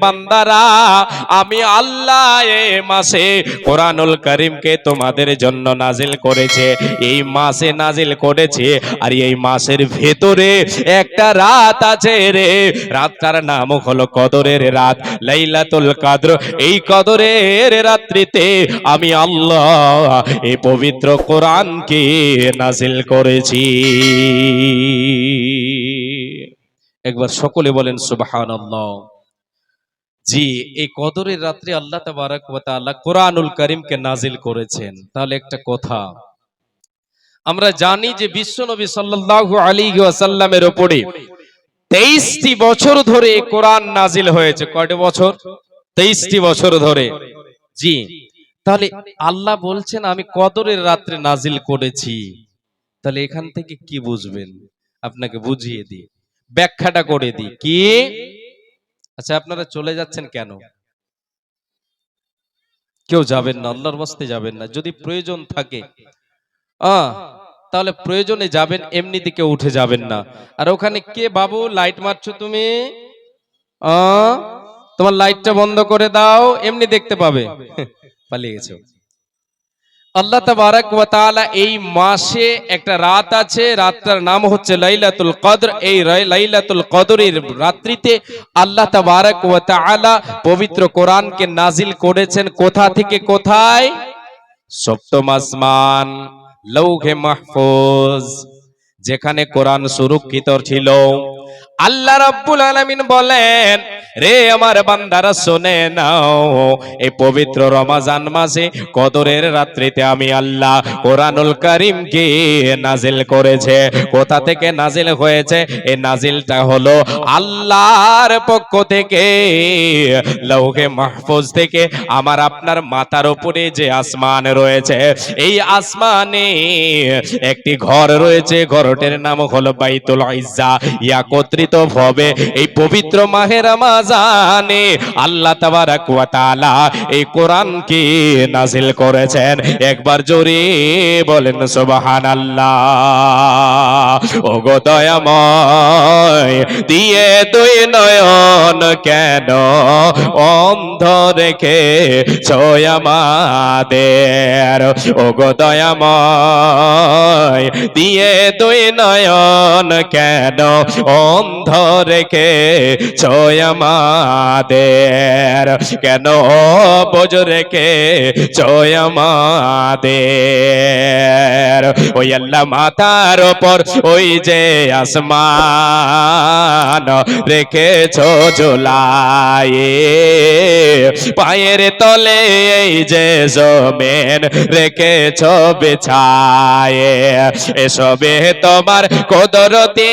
বান্দারা, আমি আল্লাহ এ মাসে কোরআনুল করিমকে তোমাদের জন্য নাজিল করেছে। এই মাসে নাজিল করেছে আর এই মাসের ভেতরে একটা রাত আছে রে। রাতটার নাম হলো কদরের রাত, লাইলাতুল কাদর। এই কদরের রাত্রিতে আমি আল্লাহ এই পবিত্র কোরআনকে নাজিল করেছি। একবার সকলে বলেন সুবহানাল্লাহ। জি, এই কদরের রাত্রে আল্লাহ তাবারাক কোরআনুল কারীমকে নাজিল করেছেন। তাহলে একটা কথা। আমরা জানি যে বিশ্বনবী সাল্লাল্লাহু আলাইহি ওয়াসাল্লামের উপরে 23টি বছর ধরে কোরআন নাজিল হয়েছে। কয়টা বছর? 23টি বছর ধরে। জি, তাহলে আল্লাহ বলছেন, আমি কদরের রাত্রে নাজিল করেছি। তাহলে এখান থেকে কি বুঝবেন? আপনাকে বুঝিয়ে দিই। ব্যাখ্যাটা করে দিই। কি? আচ্ছা আপনারা চলে যাচ্ছেন কেন? কেউ যাবেন না, আল্লাহর বাস্তে যাবেন না। যদি প্রয়োজন থাকে তাহলে প্রয়োজনে যাবেন এমনিতে কেউ উঠে যাবেন না। আর ওখানে কে বাবু, লাইট মারছো তুমি? তোমার লাইটটা বন্ধ করে দাও, এমনি দেখতে পাবে। পালিয়ে গেছে। আল্লাহ তাবারাক ওয়া তাআলা এই মাসে একটা রাত আছে, রাতটার নাম হচ্ছে লাইলাতুল কদর। এই লাইলাতুল কদরের রাত্রিতে আল্লাহ তাবারাক ওয়া তাআলা পবিত্র কোরআনকে নাজিল করেছেন কোথা থেকে কোথায়? সপ্তম আসমান, লৌহে মাহফুজ, যেখানে কোরআন সুরক্ষিত ছিল। আল্লাহ রাব্বুল আলামিন বলেন, রে আমার বান্দারা, শুনে নাও, এই পবিত্র রমাজান মাসে কদরের রাত্রিতে আমি আল্লাহ কোরআনুল কারীমকে নাজিল করেছে। কোথা থেকে নাজিল হয়েছে? এই নাজিলটা হলো আল্লাহর পক্ষ থেকে, লৌহে মাহফুজ থেকে আমার আপনার মাথার উপরে যে আসমান রয়েছে, এই আসমানে একটি ঘর রয়েছে। ঘরটির নাম হলো বাইতুল ইজ্জা। একত্রিত ভাবে এই পবিত্র মাহে রমাজানে আল্লাহ তাবারাক ওয়া তাআলা এই কোরআনকে নাজিল করেছেন। একবার জোরে বলেন, সুবহানাল্লাহ। ওগো দয়াময়, দিয়ে দুই নয়ন কেন অন্ধ রেখে ছয়ামাদের ওগো দয়াময়, দিয়ে দুই নয়ন কেন অন্ধ রেখে ছয়ামাদের কেন বোঝ রেখে ছয়ামাদের ওই আল্লাহ মাথার ওপর ওই যে আসমান রেখেছ জোলায়ে পায়ের তলে এই যে জমেন রেখেছ বেছায়ে। এসবে তোমার কদরতে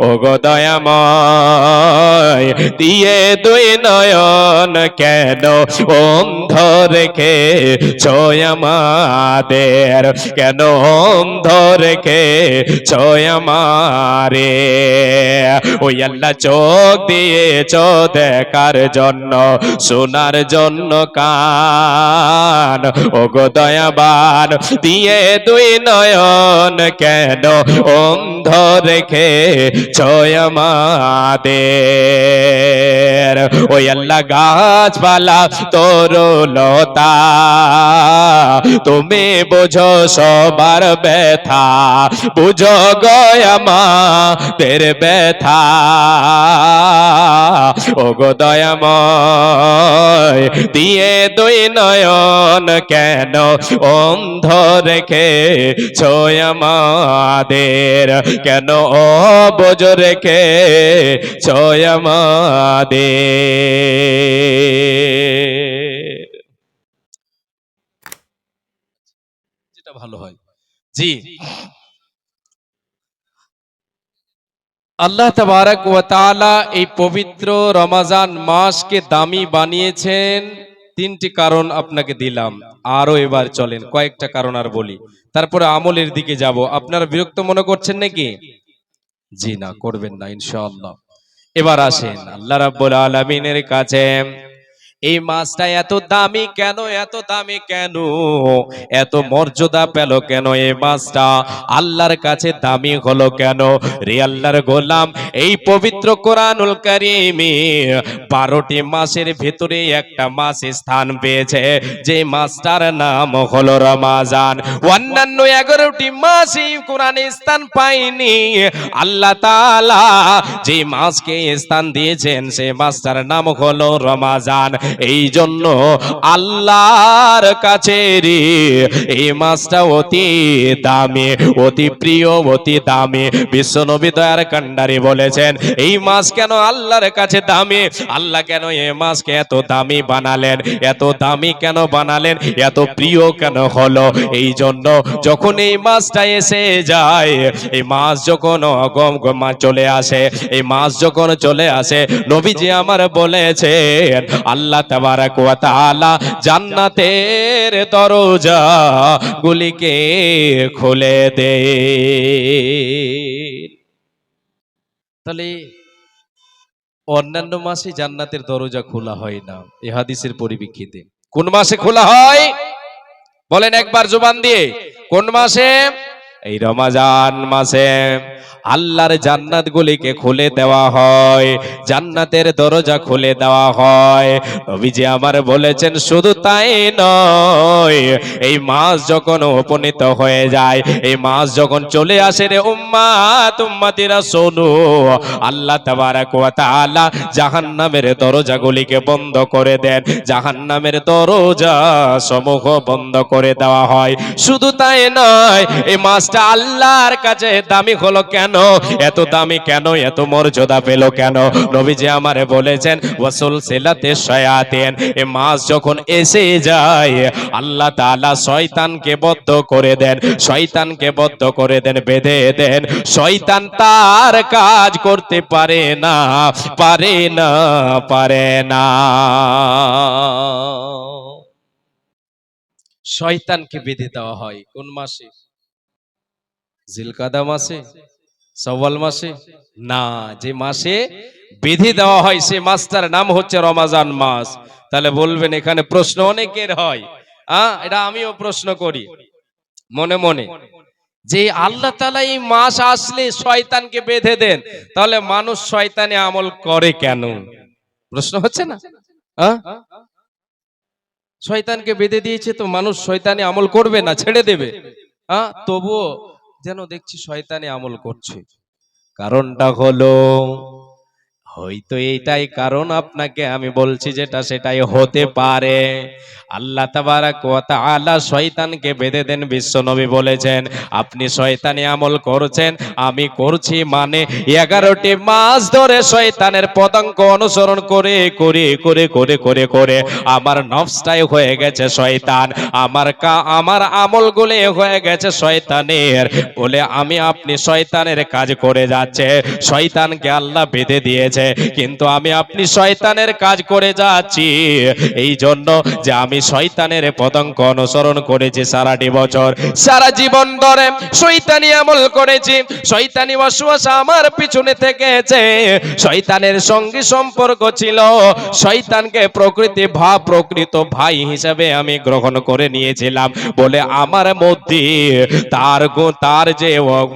ওগো দয়াময় দিয়ে দুই নয়ন কেন অন্ধ রেখে ছয়ামাদের কেন অন্ধ রেখে ছয়ামারে ওই আল্লাহ চোখ দিয়েছ দেখার জন্য, শোনার জন্য কান। ওগো দয়াবান দিয়ে দুই নয়ন কেন অন্ধ রেখে ছয়ামাদের ওই আল্লাহ গাছপালা তোর লতা। তুমি বোঝো সবার ব্যথা। বুঝো গয়ামা তের ব্যথা। ও গো দয়াময়, দিয়ে দুই নয়ন কেন অন্ধ রেখে ছয়ামাদের কেন ও বোঝ রেখে ছয়ামাদের যেটা ভালো হয়। জি। আল্লাহ তাবারাক ওয়া তাআলা এই পবিত্র রমাজান মাসকে দামি বানিয়েছেন। তিনটি কারণ আপনাকে দিলাম। আরও এবার চলেন, কয়েকটা কারণ আর বলি। তারপরে আমলের দিকে যাব। আপনারা বিরক্ত মনে করছেন নাকি? জি না করবেন না ইনশাআল্লাহ। এবার আসেন আল্লাহ রাব্বুল আলামিনের কাছে এই মাছটা এত দামি কেন? এত দামি কেন? এত মর্যাদা পেল কেন এই মাছটা? আল্লাহর কাছে দামি হলো কেন? রে আল্লাহর গোলাম, এই পবিত্র কোরআনুল কারিমে বারোটি মাসের ভেতরে একটা মাস স্থান পেয়েছে, যে মাসটার নাম হলো রমাজান। অন্যান্য এগারোটি মাসই কোরআনে স্থান পায়নি। আল্লাহ তাআলা যে মাসকে স্থান দিয়েছেন, সে মাসটার নাম হলো রমাজান। এই জন্য আল্লাহর কাছে রে এই মাসটা অতি দামি, অতি প্রিয়, অতি দামি। বিশ্বনবী দয়ার কান্ডারি বলেছেন, এই মাস কেন আল্লাহর কাছে দামি? আল্লাহ কেন এই মাসকে এত দামি বানালেন? এত দামি কেন বানালেন? এত প্রিয় কেন হলো? এই জন্য যখন এই মাছটা এসে যায়, এই মাছ যখন অগম মা চলে আসে, এই মাছ যখন চলে আসে, নবীজি আমার বলেছেন, আল্লাহ তাবারাক ওয়া তাআলা জান্নাতের দরজা গুলিকে খুলে দে। তাহলে অন্যান্য মাসে জান্নাতের দরজা খোলা হয় না, এ হাদিসের পরিপ্রেক্ষিতে। কোন মাসে খোলা হয়? বলেন একবার জবান দিয়ে। কোন মাসে? এই রমাজান মাসে আল্লাহর জান্নাত গুলিকে খুলে দেওয়া হয়, জান্নাতের দরজা খুলে দেওয়া হয়। নবীজি আমার বলেছেন, শুধু তাই নয়, এই মাস যখন উপনীত হয়ে যায়, এই মাস যখন চলে আসে রে উম্মাত উম্মাতিরা শোনো আল্লাহ তাআলা জাহান্নামের দরজাগুলিকে বন্ধ করে দেন। জাহান্নামের দরজা সমূহ বন্ধ করে দেওয়া হয়। শুধু তাই নয়, এই মাসটা আল্লাহর কাছে দামি হলো কেন? এত দামি কেন? এত মর্যাদা পেল কেন? নবীজি আমারে বলেছেন, ওয়াসুল সিলাতে শয়াতেন। এ মাস যখন এসে যায়, আল্লাহ তাআলা শয়তানকে বদ্ধ করে দেন, শয়তানকে বদ্ধ করে দেন, বেঁধে দেন। শয়তান তার কাজ করতে পারে না পারে না পারে না। শয়তানকে বেঁধে দেওয়া হয় কোন মাসে? জিলকাদা মাসে, সওয়াল মাসে? না, যে মাসে বেঁধে দেওয়া হয়, সে মাসটার নাম হচ্ছে রমাজান মাস। তাহলে বলবেন এখানে প্রশ্ন অনেকের হয়। আহ এটা আমিও প্রশ্ন করি। মনে মনে। যে আল্লাহ তালা এই মাস আসলে শয়তানকে বেঁধে দেন, তাহলে মানুষ শয়তানে আমল করে কেন? প্রশ্ন হচ্ছে না? শয়তানকে বেঁধে দিয়েছে তো মানুষ শয়তানে আমল করবে না, ছেড়ে দেবে। হ্যাঁ তবুও যেন দেখছি শয়তানি আমল করছে। কারণটা হলো হয়তো এইটাই কারণ আপনাকে আমি বলছি যেটা সেটাই হতে পারে। আল্লাহ তাআলা শয়তানকে বেঁধে দেন বিশ্বনবী বলেছেন, আপনি শয়তানি আমল করছেন, আমি করছি মানে এগারোটি মাস ধরে শয়তানের পদাঙ্ক অনুসরণ করে করে করে করে করে করে আমার নফসটাই হয়ে গেছে শয়তান, আমার কা, আমার আমলগুলো হয়ে গেছে শয়তানের। বলে, আমি আপনি শয়তানের কাজ করে যাচ্ছে শয়তানকে আল্লাহ বেঁধে দিয়েছে কিন্তু আমি আপনি শয়তানের কাজ করে যাচ্ছি। এই জন্য যে আমি শয়তানের পতঙ্ক অনুসরণ করেছি সারাটি বছর, সারা জীবন ধরে শয়তানি আমল করেছি, শয়তানি ওয়াসওয়াস আমার পিছনে থেকেছে। শয়তানের সঙ্গে সম্পর্ক ছিল, শয়তানকে প্রকৃতি ভা, প্রকৃত ভাই হিসাবে আমি গ্রহণ করে নিয়েছিলাম। বলে আমার মধ্যে তার তার যে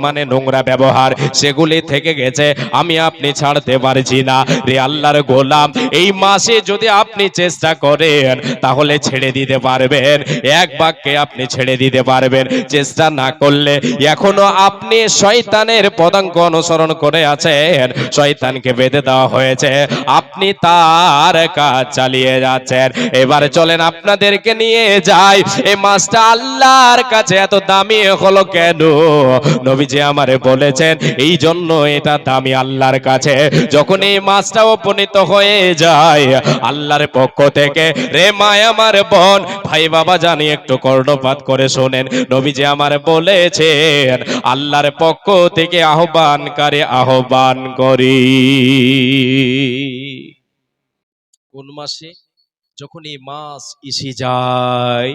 মানে নোংরা ব্যবহার, সেগুলি থেকে গেছে, আমি আপনি ছাড়তে পারছি না রে আল্লাহর গোলাম। এই মাসে যদি আপনি চেষ্টা করেন, তাহলে ছেড়ে দিতে পারবেন। এক বাক্যে আপনি ছেড়ে দিতে পারবেন। চেষ্টা না করলে এখনও আপনি শয়তানের পদাঙ্ক অনুসরণ করে আছেন। শয়তানকে বেঁধে দেওয়া হয়েছে। আপনি তার কাজ চালিয়ে যাচ্ছেন। এবার চলেন আপনাদেরকে নিয়ে যাই। এই মাসটা আল্লাহর কাছে এত দামি হলো কেন? নবীজি আমারে বলেছেন এই জন্য এটা দামি আল্লাহর কাছে। যখন এই মাসটা উপনীত হয়ে যায়। আল্লাহর পক্ষ থেকে, রে মায় আমার বোন, ভাই বাবা জানি একটু কর্ণপাত করে শোনেন। নবীজি আমার বলেছেন, আল্লাহর পক্ষ থেকে আহ্বানকারী আহ্বান করি। কোন মাসে? যখন এই মাস এসে যায়,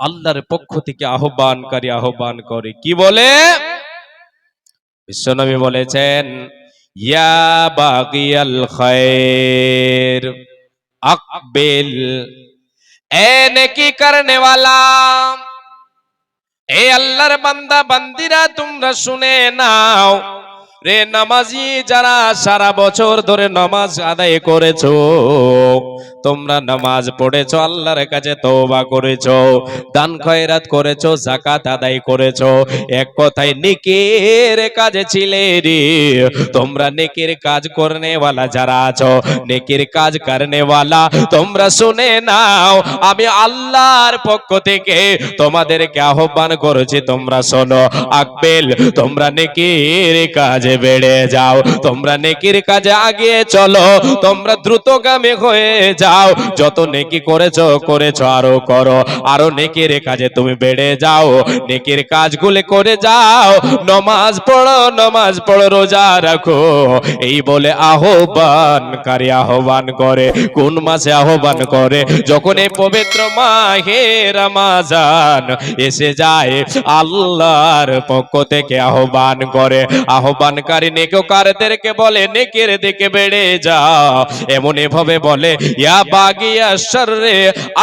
আল্লাহর পক্ষ থেকে আহ্বানকারী আহ্বান করে। কি বলে? বিশ্বনবী বলেছেন ইয়া বাগিয়াল খায়ের আকবিল, এ নেকি করনে वाला এ আল্লাহর বান্দা, বান্দিরা, তোমরা শুনে নাও। রে নামাজি, যারা সারা বছর ধরে নামাজ আদায় করেছ তোমরা নামাজ পড়েছো, আল্লাহর কাছে তওবা করেছ, দান খয়রাত করেছ জাকাত আদায় করেছ। এক কথায় নেকের কাজে ছিলে রে। তোমরা নেকের কাজ করনেওয়ালা যারা আছো, নেকের কাজ করনেওয়ালা, তোমরা শুনে নাও, আমি আল্লাহর পক্ষ থেকে তোমাদেরকে আহ্বান করেছি, তোমরা শোনো, আকবেল, তোমরা নেকির কাজে বেড়ে যাও, তোমরা নেকির কাজে আগিয়ে চলো, তোমরা দ্রুতগামী হয়ে যাও। যত নেকি করেছ করেছ, আরও করো। আরও নেকির কাজে তুমি বেড়ে যাও। নেকির কাজগুলো করে যাও। নমাজ পড়ো নমাজ পড়ো, রোজা রাখো। এই বলে আহ্বানকারী আহ্বান করে। কোন মাসে আহ্বান করে? যখন এই পবিত্র মাহে রমাজান এসে যায়, আল্লাহর পক্ষ থেকে আহ্বান করে। আহ্বানকারী নেককারদেরকে বলে, নেকের দিকে বেড়ে যাও। এমন এভাবে বলে, ইয়া বাগিয়া শর্রে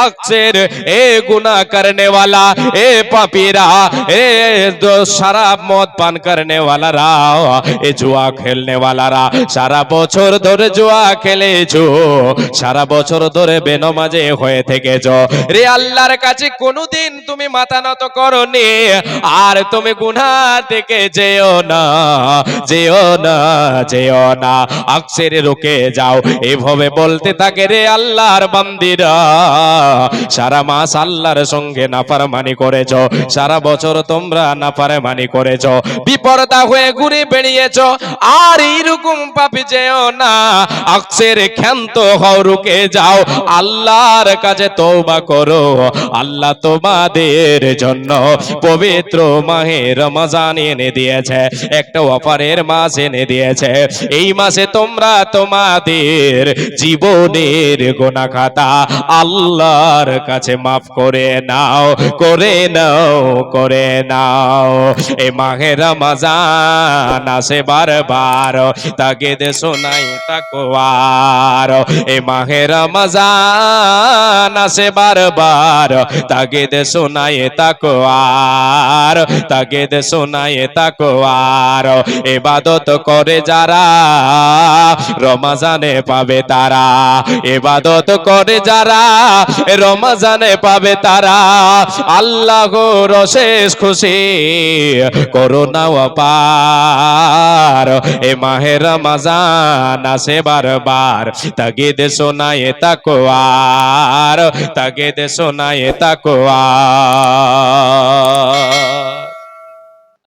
আকসের এ গুনাহ करने वाला ए पापीरा ए दो शराब मद पान करने वाला রা এ জুয়া খেলনে वाला সারা বছর ধরে জুয়া খেলেছো সারা বছর ধরে বেনমাজে হয়ে থেকেছো রে আল্লাহর কাছে কোনোদিন তুমি মাথা নত করনি আর তুমি গুনাহ থেকে যেও না যেও না যেও না আকসের রুকে যাও এভাবে বলতে থাকে রে আল্লাহর বান্দিরা, সারা মাস আল্লাহর সঙ্গে নাফারমানি করেছ, সারা বছর তোমরা নাফারমানি করেছ, বিপরদা হয়ে ঘুরে বেরিয়েছ আর এইরকম পাপি যেও না, আকসের ক্ষান্ত হও রুকে যাও, আল্লাহর কাছে তওবা করো, আল্লাহ তোমাদের জন্য পবিত্র মাহে রমজান এনে দিয়েছে, একটা অফারের মাস এনে দিয়েছে, এই মাসে তোমরা তোমাদের জীবনের গোনা খাতা আল্লাহর কাছে মাফ করে নাও করে নাও করে নাও। এ মাহে রমজান আসে বারবার, তাকে দে শোনাই তাকওয়ার। এ মাহে রমজান আসে বারবার, তাকে দে শোনাই তাকওয়ার, তাকে দে শোনাই তাকওয়ার। ইবাদত করে যারা রমজানে পাবে তারা ইবাদত করে যারা, রমজানে পাবে তারা। আল্লাহ রশেষ খুশি, করোনা পার এ মাহে রমজান আসে বারবার তাগিদ শোনায় তাকোয়ার তাগিদ শোনায় তাকোয়ার